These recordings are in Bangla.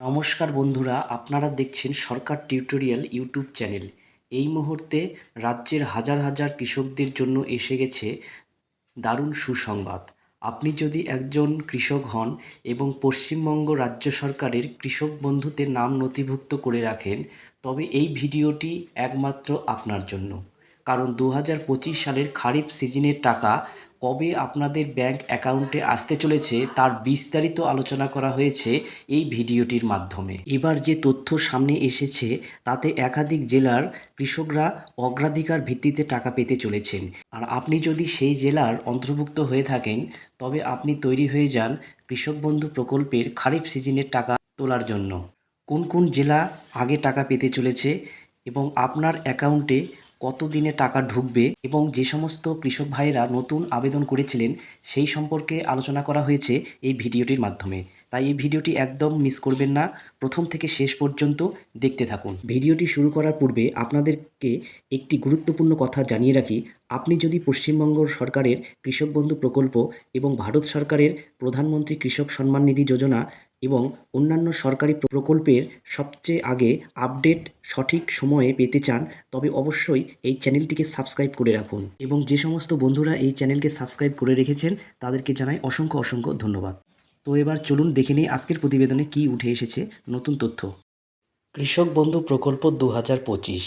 নমস্কার বন্ধুরা, আপনারা দেখছেন সরকার টিউটোরিয়াল ইউটিউব চ্যানেল। এই মুহূর্তে রাজ্যের হাজার হাজার কৃষকদের জন্য এসে গেছে দারুণ সুসংবাদ। আপনি যদি একজন কৃষক হন এবং পশ্চিমবঙ্গ রাজ্য সরকারের কৃষক বন্ধুতে নাম নথিভুক্ত করে রাখেন, তবে এই ভিডিওটি একমাত্র আপনার জন্য। কারণ দু হাজার পঁচিশ সালের খারিফ সিজনের টাকা কবে আপনাদের ব্যাংক অ্যাকাউন্টে আসতে চলেছে তার বিস্তারিত আলোচনা করা হয়েছে এই ভিডিওটির মাধ্যমে। এবার যে তথ্য সামনে এসেছে, তাতে একাধিক জেলার কৃষকরা অগ্রাধিকার ভিত্তিতে টাকা পেতে চলেছেন। আর আপনি যদি সেই জেলার অন্তর্ভুক্ত হয়ে থাকেন, তবে আপনি তৈরি হয়ে যান কৃষক বন্ধু প্রকল্পের খারিফ সিজনের টাকা তোলার জন্য। কোন কোন জেলা আগে টাকা পেতে চলেছে এবং আপনার অ্যাকাউন্টে কত দিনে টাকা ঢুকবে এবং যে সমস্ত কৃষক ভাইয়েরা নতুন আবেদন করেছিলেন সেই সম্পর্কে আলোচনা করা হয়েছে এই ভিডিওটির মাধ্যমে। তাই এই ভিডিওটি একদম মিস করবেন না। প্রথম থেকে শেষ পর্যন্ত দেখতে থাকুন। ভিডিওটি শুরু করার পূর্বে আপনাদেরকে একটি গুরুত্বপূর্ণ কথা জানিয়ে রাখি। আপনি যদি পশ্চিমবঙ্গ সরকারের কৃষক বন্ধু প্রকল্প এবং ভারত সরকারের প্রধানমন্ত্রী কৃষক সম্মান নিধি যোজনা এবং অন্যান্য সরকারি প্রকল্পের সবচেয়ে আগে আপডেট সঠিক সময়ে পেতে চান, তবে অবশ্যই এই চ্যানেলটিকে সাবস্ক্রাইব করে রাখুন। এবং যে সমস্ত বন্ধুরা এই চ্যানেলকে সাবস্ক্রাইব করে রেখেছেন, তাদেরকে জানাই অসংখ্য অসংখ্য ধন্যবাদ। তো এবার চলুন দেখে নিই আজকের প্রতিবেদনে কি উঠে এসেছে নতুন তথ্য। কৃষক বন্ধু প্রকল্প দু হাজার পঁচিশ।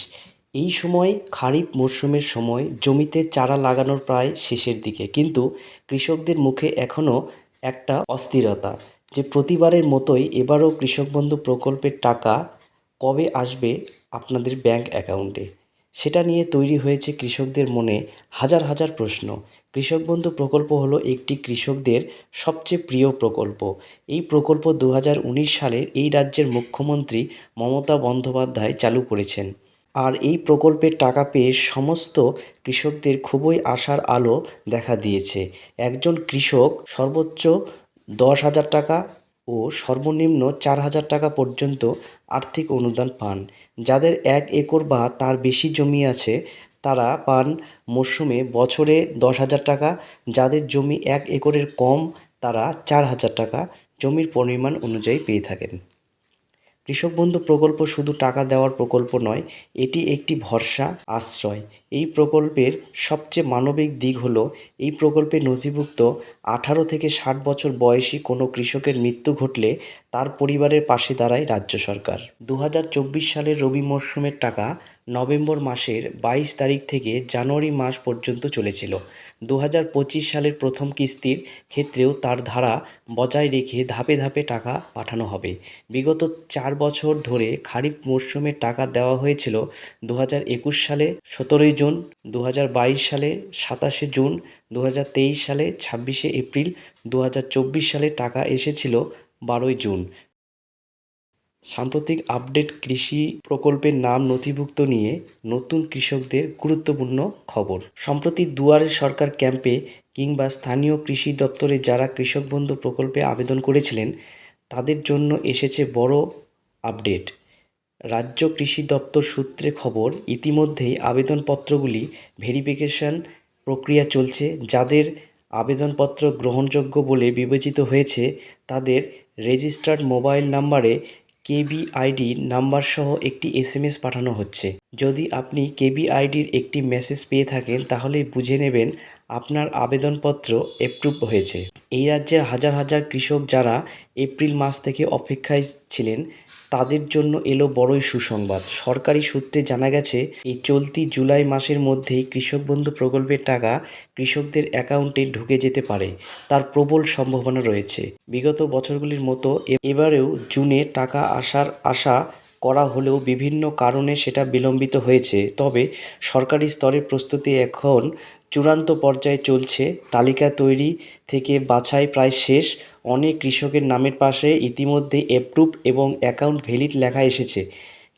এই সময় খারিফ মরশুমের সময় জমিতে চারা লাগানোর প্রায় শেষের দিকে, কিন্তু কৃষকদের মুখে এখনও একটা অস্থিরতা। যে প্রতিবারের মতোই এবারও কৃষক বন্ধু প্রকল্পের টাকা কবে আসবে আপনাদের ব্যাংক অ্যাকাউন্টে? সেটা নিয়ে তৈরি হয়েছে কৃষকদের মনে হাজার হাজার প্রশ্ন। কৃষক বন্ধু প্রকল্প হলো একটি কৃষকদের সবচেয়ে প্রিয় প্রকল্প। এই প্রকল্প দু সালের এই রাজ্যের মুখ্যমন্ত্রী মমতা বন্দ্যোপাধ্যায় চালু করেছেন। আর এই প্রকল্পের টাকা পেয়ে সমস্ত কৃষকদের খুবই আশার আলো দেখা দিয়েছে। একজন কৃষক সর্বোচ্চ দশ হাজার টাকা ও সর্বনিম্ন চার হাজার টাকা পর্যন্ত আর্থিক অনুদান পান। যাদের এক একর বা তার বেশি জমি আছে, তারা পান মরশুমে বছরে দশ হাজার টাকা। যাদের জমি এক একরের কম, তারা চার হাজার টাকা। জমির পরিমাণ অনুযায়ী পেয়ে থাকেন। কৃষক বন্ধু প্রকল্প শুধু টাকা দেওয়ার প্রকল্প নয়, এটি একটি ভরসা, আশ্রয়। এই প্রকল্পের সবচেয়ে মানবিক দিক হলো, এই প্রকল্পে নথিভুক্ত আঠারো থেকে ষাট বছর বয়সী কোনো কৃষকের মৃত্যু ঘটলে তার পরিবারের পাশে দাঁড়ায় রাজ্য সরকার। দু হাজার চব্বিশ সালের রবি মরশুমের টাকা নভেম্বর মাসের বাইশ তারিখ থেকে জানুয়ারি মাস পর্যন্ত চলেছিল। দু হাজার পঁচিশ সালের প্রথম কিস্তির ক্ষেত্রেও তার ধারা বজায় রেখে ধাপে ধাপে টাকা পাঠানো হবে। বিগত চার বছর ধরে খারিফ মরশুমে টাকা দেওয়া হয়েছিল দু হাজার একুশ সালে সতেরোই জুন দু হাজার বাইশ সালে সাতাশে জুন দু হাজার তেইশ সালে ছাব্বিশে এপ্রিল দু হাজার চব্বিশ সালে টাকা এসেছিল বারোই জুন। সাম্প্রতিক আপডেট কৃষি প্রকল্পের নাম নথিভুক্ত নিয়ে নতুন কৃষকদের গুরুত্বপূর্ণ খবর। সম্প্রতি দুয়ারে সরকার ক্যাম্পে কিংবা স্থানীয় কৃষি দপ্তরে যারা কৃষক বন্ধু প্রকল্পে আবেদন করেছিলেন, তাদের জন্য এসেছে বড় আপডেট। রাজ্য কৃষি দপ্তর সূত্রে খবর, ইতিমধ্যেই আবেদনপত্রগুলি ভেরিফিকেশন প্রক্রিয়া চলছে, যাদের আবেদনপত্র গ্রহণযোগ্য বলে বিবেচিত হয়েছে তাদের registered mobile number KBID number সহ একটি এসএমএস পাঠানো হচ্ছে। যদি আপনি কেবিআইডির একটি মেসেজ পেয়ে থাকেন, তাহলে বুঝে নেবেন আপনার আবেদনপত্র অ্যাপ্রুভ হয়েছে। এই রাজ্যের হাজার হাজার কৃষক যারা এপ্রিল মাস থেকে অপেক্ষায় ছিলেন তাদের জন্য এলো বড়ই সুসংবাদ। সরকারি সূত্রে জানা গেছে, এই চলতি জুলাই মাসের মধ্যেই কৃষক বন্ধু প্রকল্পের টাকা কৃষকদের অ্যাকাউন্টে ঢুকে যেতে পারে। তার প্রবল সম্ভাবনা রয়েছে। বিগত বছরগুলির মতো এবারেও জুনে টাকা আসার আশা করা হলেও বিভিন্ন কারণে সেটা বিলম্বিত হয়েছে। তবে সরকারি স্তরের প্রস্তুতি এখন চূড়ান্ত পর্যায়ে চলছে। তালিকা তৈরি থেকে বাছাই প্রায় শেষ। অনেক কৃষকের নামের পাশে ইতিমধ্যে অ্যাপ্রুভ এবং অ্যাকাউন্ট ভ্যালিড লেখা এসেছে।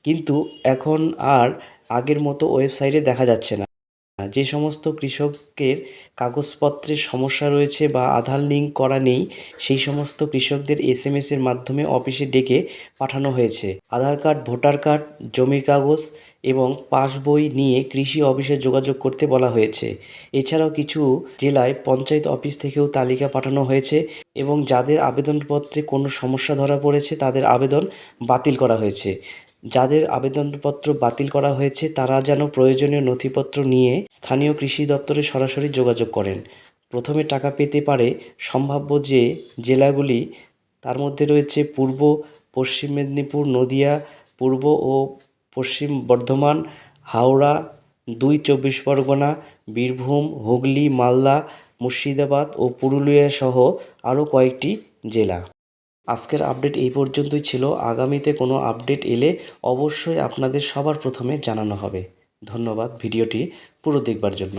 কিন্তু এখন আর আগের মতো ওয়েবসাইটে দেখা যাচ্ছে না। যে সমস্ত কৃষকের কাগজপত্রের সমস্যা রয়েছে বা আধার লিঙ্ক করা নেই, সেই সমস্ত কৃষকদের এস এম এসের মাধ্যমে অফিসে ডেকে পাঠানো হয়েছে। আধার কার্ড, ভোটার কার্ড, জমির কাগজ এবং পাসবই নিয়ে কৃষি অফিসে যোগাযোগ করতে বলা হয়েছে। এছাড়াও কিছু জেলায় পঞ্চায়েত অফিস থেকেও তালিকা পাঠানো হয়েছে এবং যাদের আবেদনপত্রে কোনো সমস্যা ধরা পড়েছে, তাদের আবেদন বাতিল করা হয়েছে। যাদের আবেদনপত্র বাতিল করা হয়েছে, তারা যেন প্রয়োজনীয় নথিপত্র নিয়ে স্থানীয় কৃষি দপ্তরে সরাসরি যোগাযোগ করেন। প্রথমে টাকা পেতে পারে সম্ভাব্য যে জেলাগুলি, তার মধ্যে রয়েছে পূর্ব, পশ্চিম মেদিনীপুর, নদিয়া, পূর্ব ও পশ্চিম বর্ধমান, হাওড়া, দুই চব্বিশ পরগনা, বীরভূম, হুগলি, মালদা, মুর্শিদাবাদ ও পুরুলিয়া সহ আরও কয়েকটি জেলা। আজকের আপডেট এই পর্যন্তই ছিল। আগামীতে কোনো আপডেট এলে অবশ্যই আপনাদের সবার প্রথমে জানানো হবে। ধন্যবাদ ভিডিওটি পুরো দেখবার জন্য।